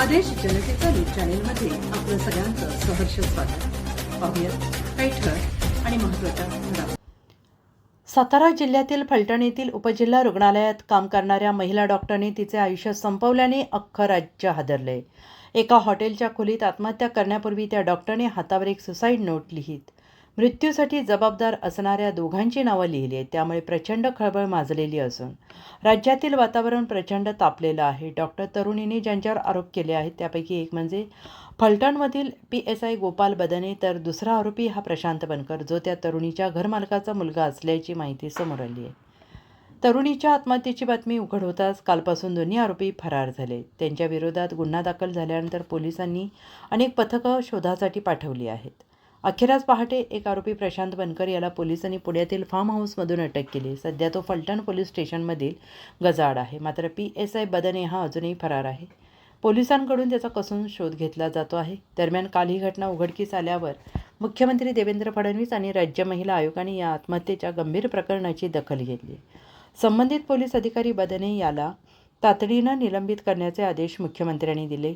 आदेश जनतेचा न्यूज चॅनेलमध्ये आपलं सगळ्यांचं सहर्ष स्वागत. काही ठळक आणि महत्त्वाच्या घडामोडी. सातारा जिल्ह्यातील फलटण येथील उपजिल्हा रुग्णालयात काम करणाऱ्या महिला डॉक्टरने तिचे आयुष्य संपवल्याने अख्खं राज्य हादरले एका हॉटेलच्या खोलीत आत्महत्या करण्यापूर्वी त्या डॉक्टरने हातावर एक सुसाईड नोट लिहित मृत्यूसाठी जबाबदार असणाऱ्या दोघांची नावं लिहिली आहेत. त्यामुळे प्रचंड खळबळ माजलेली असून राज्यातील वातावरण प्रचंड तापलेलं आहे. डॉक्टर तरुणीने ज्यांच्यावर आरोप केले आहेत त्यापैकी एक म्हणजे फलटणमधील P S I Gopal Badne तर दुसरा आरोपी हा प्रशांत बनकर जो त्या तरुणीच्या घरमालकाचा मुलगा असल्याची माहिती समोर आली आहे. तरुणीच्या आत्महत्येची बातमी उघड होताच कालपासून दोन्ही आरोपी फरार झाले. त्यांच्या विरोधात गुन्हा दाखल झाल्यानंतर पोलिसांनी अनेक पथकं शोधासाठी पाठवली आहेत. अखेरच पहाटे एक आरोपी प्रशांत बनकर याला पोलिसांनी पुण्यातील फार्म हाऊसमधून अटक केली. सध्या तो फलटण पोलीस स्टेशनमधील गजाआड आहे. मात्र पी एस आय बदने हा अजूनही फरार आहे. पोलिसांकडून त्याचा कसून शोध घेतला जातो आहे. दरम्यान काल ही घटना उघडकीस आल्यावर मुख्यमंत्री देवेंद्र फडणवीस आणि राज्य महिला आयोगाने या आत्महत्येच्या गंभीर प्रकरणाची दखल घेतली. संबंधित पोलीस अधिकारी बदने याला तातडीनं निलंबित करण्याचे आदेश मुख्यमंत्र्यांनी दिले.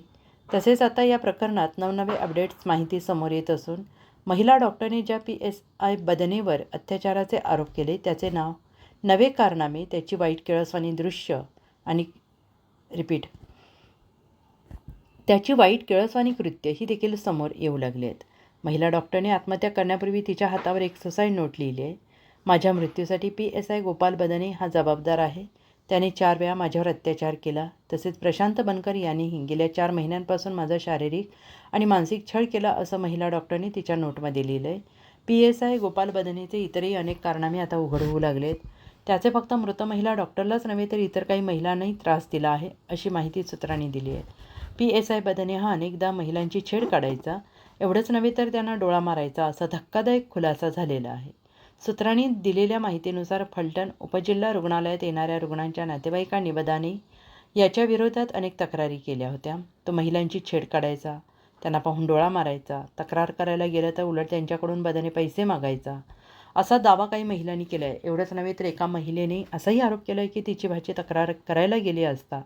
तसेच आता या प्रकरणात नवनवे अपडेट्स माहिती समोर येत असून महिला डॉक्टरने ज्या पी एस आय बदनेवर अत्याचाराचे आरोप केले त्याचे नाव नवे कारनामे त्याची वाईट केळसवाणी दृश्य आणि रिपीट. त्याची वाईट केळसवाणी कृत्य ही देखील समोर येऊ लागली आहेत. महिला डॉक्टरने आत्महत्या करण्यापूर्वी तिच्या हातावर एक सुसाईड नोट लिहिली आहे. माझ्या मृत्यूसाठी P S I Gopal Badne हा जबाबदार आहे. त्याने चार वेळा माझ्यावर अत्याचार केला. तसेच प्रशांत बनकर यांनीही गेल्या चार महिन्यांपासून माझा शारीरिक आणि मानसिक छळ केला असं महिला डॉक्टरने तिच्या नोटमध्ये लिहिलं आहे पी एस आय गोपाल बदनेचे इतरही अनेक कारणामे आता उघड होऊ लागलेत. त्याचे फक्त मृत महिला डॉक्टरलाच नव्हे तर इतर काही महिलांनाही त्रास दिला आहे अशी माहिती सूत्रांनी दिली आहे. पी एस आय बदने हा अनेकदा महिलांची छेड काढायचा. एवढंच नव्हे तर त्यांना डोळा मारायचा असा धक्कादायक खुलासा झालेला आहे. सूत्रांनी दिलेल्या माहितीनुसार फलटण उपजिल्हा रुग्णालयात येणाऱ्या रुग्णांच्या नातेवाईकांनी बदानी याच्या विरोधात अनेक तक्रारी केल्या होत्या. तो महिलांची छेड काढायचा त्यांना पाहून डोळा मारायचा तक्रार करायला गेलं तर उलट त्यांच्याकडून बदाने पैसे मागायचा. असा दावा काही महिलांनी केला आहे एवढंच नव्हे तर एका महिलेने असाही आरोप केला आहे की तिची भाची तक्रार करायला गेली असता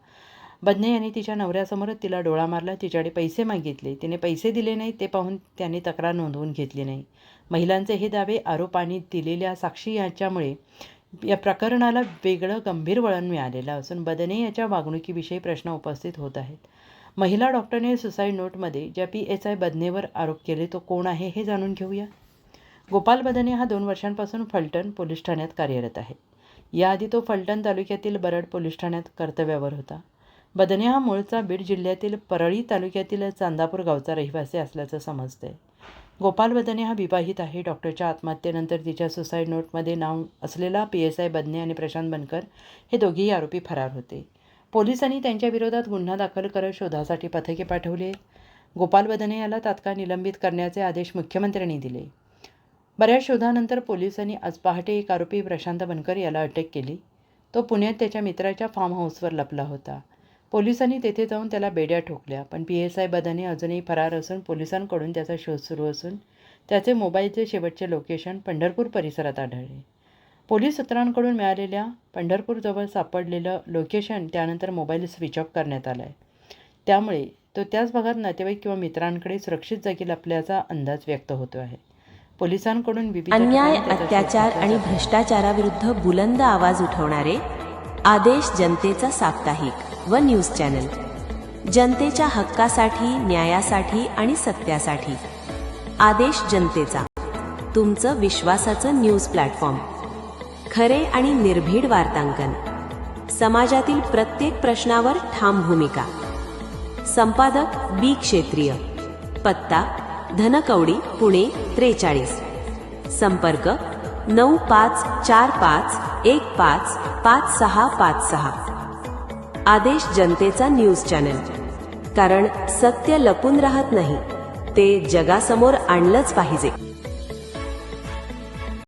बदने यांनी तिच्या नवऱ्यासमोरच तिला डोळा मारला तिच्याकडे पैसे मागितले. तिने पैसे दिले नाही ते पाहून त्याने तक्रार नोंदवून घेतली नाही. महिलांचे हे दावे आरोप आणि दिलेल्या साक्षी याच्यामुळे या प्रकरणाला वेगळं गंभीर वळण मिळालेलं असून बदने याच्या वागणुकीविषयी प्रश्न उपस्थित होत आहेत. महिला डॉक्टरने सुसाईड नोटमध्ये ज्या पी एस आय बदनेवर आरोप केले तो कोण आहे हे जाणून घेऊया. गोपाल बदने हा दोन वर्षांपासून फलटण पोलीस ठाण्यात कार्यरत आहे. याआधी तो फलटण तालुक्यातील बरड पोलीस ठाण्यात कर्तव्यावर होता. बदने हा मूळचा बीड जिल्ह्यातील परळी तालुक्यातील चांदापूर गावचा रहिवासी असल्याचं समजतंय. गोपाल बदने हा विवाहित आहे. डॉक्टरच्या आत्महत्येनंतर तिच्या सुसाईड नोटमध्ये नाव असलेला पी एस आय बदने आणि प्रशांत बनकर हे दोघेही आरोपी फरार होते. पोलिसांनी त्यांच्या विरोधात गुन्हा दाखल करत शोधासाठी पथके पाठवले. गोपाल बदने याला तात्काळ निलंबित करण्याचे आदेश मुख्यमंत्र्यांनी दिले. बऱ्याच शोधानंतर पोलिसांनी आज पहाटे एक आरोपी प्रशांत बनकर याला अटक केली. तो पुण्यात त्याच्या मित्राच्या फार्म हाऊसवर लपला होता. पोलिसांनी तेथे जाऊन त्याला बेड्या ठोकल्या. पण पी एस आय बदने अजूनही फरार असून पोलिसांकडून त्याचा शोध सुरू असून त्याचे मोबाईलचे शेवटचे लोकेशन पंढरपूर परिसरात आढळले. पोलीस सूत्रांकडून मिळालेल्या पंढरपूरजवळ सापडलेलं लोकेशन त्यानंतर मोबाईल स्विच ऑफ करण्यात आला आहे त्यामुळे तो त्याच भागात नातेवाईक किंवा मित्रांकडे सुरक्षित जागी लपल्याचा अंदाज व्यक्त होतो आहे. पोलिसांकडून अन्याय अत्याचार आणि भ्रष्टाचाराविरुद्ध बुलंद आवाज उठवणारे आदेश जनतेचा साप्ताहिक व न्यूज चॅनल. जनतेच्या हक्कासाठी न्यायासाठी आणि सत्यासाठी. आदेश जनतेचा. तुमचं विश्वासाचं न्यूज प्लॅटफॉर्म. खरे आणि निर्भीड वार्तांकन. समाजातील प्रत्येक प्रश्नावर ठाम भूमिका. संपादक बी क्षेत्रीय. पत्ता धनकवडी पुणे त्रेचाळीस. संपर्क नऊ पाच चार पाच एक पाच पाच सहा पाच सहा आदेश जनतेचा न्यूज चॅनल. कारण सत्य लपून राहत नाही ते जगासमोर आणलंच पाहिजे.